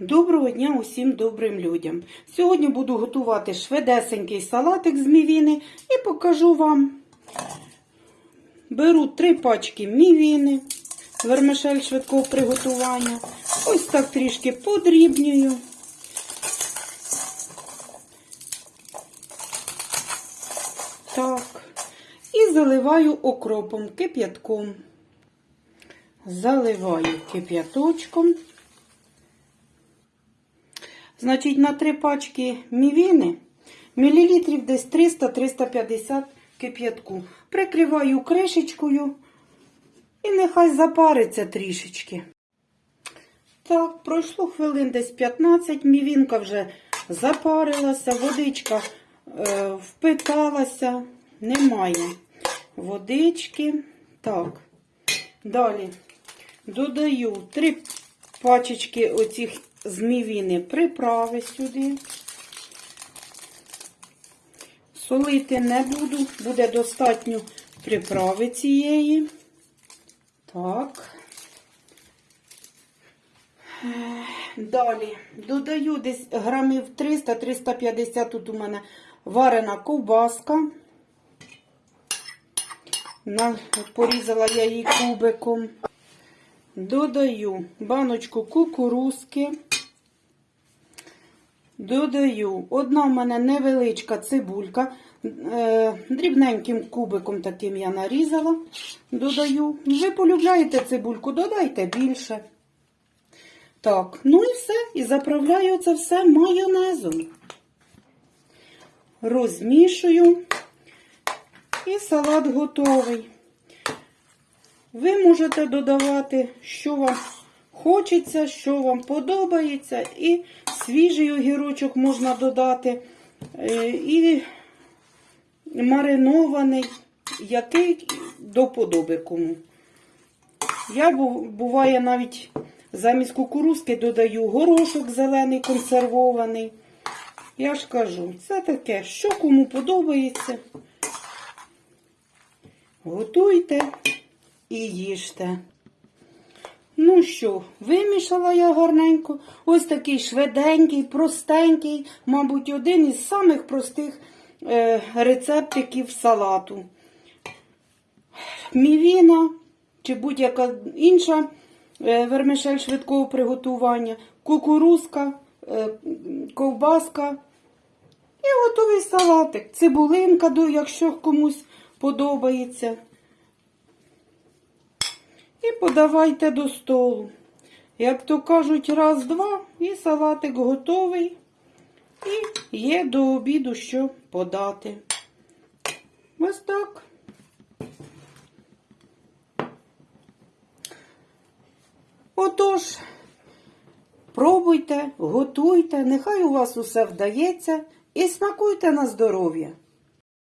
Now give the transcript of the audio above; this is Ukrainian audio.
Доброго дня усім добрим людям. Сьогодні буду готувати шведесенький салатик з мівіни і покажу вам. Беру три пачки мівіни, вермишель швидкого приготування. Ось так трішки подрібнюю. Так. І заливаю окропом, кип'ятком. Заливаю кип'яточком. Значить, на три пачки мівіни мілілітрів десь 300-350 кип'ятку. Прикриваю кришечкою і нехай запариться трішечки. Так, пройшло хвилин десь 15, мівінка вже запарилася, водичка е, впиталася, немає водички. Так, далі додаю три пачечки оцих з мівіни приправи сюди. Солити не буду, буде достатньо приправи цієї. Так. Далі додаю десь грамів 300-350. Тут у мене варена ковбаска. Порізала я її кубиком. Додаю баночку кукурузки. Додаю, одна в мене невеличка цибулька, е, дрібненьким кубиком таким я нарізала. Додаю. Ви полюбляєте цибульку, додайте більше. Так, ну і все. І заправляю це все майонезом. Розмішую. І салат готовий. Ви можете додавати, що вам хочеться, що вам подобається. І свіжий огірочок можна додати, е, і маринований, який до подоби кому. Я буває навіть замість кукурузки додаю горошок зелений консервований. Я ж кажу, це таке, що кому подобається. Готуйте і їжте. Ну що, вимішала я гарненько. Ось такий швиденький, простенький, мабуть, один із самих простих е, рецептиків салату. Мівіна чи будь-яка інша е, вермишель швидкого приготування, кукурузка, е, ковбаска і готовий салатик. Цибулинка, якщо комусь подобається. І подавайте до столу. Як то кажуть, раз-два, і салатик готовий. І є до обіду що подати. Ось так. Отож, пробуйте, готуйте, нехай у вас усе вдається і смакуйте на здоров'я.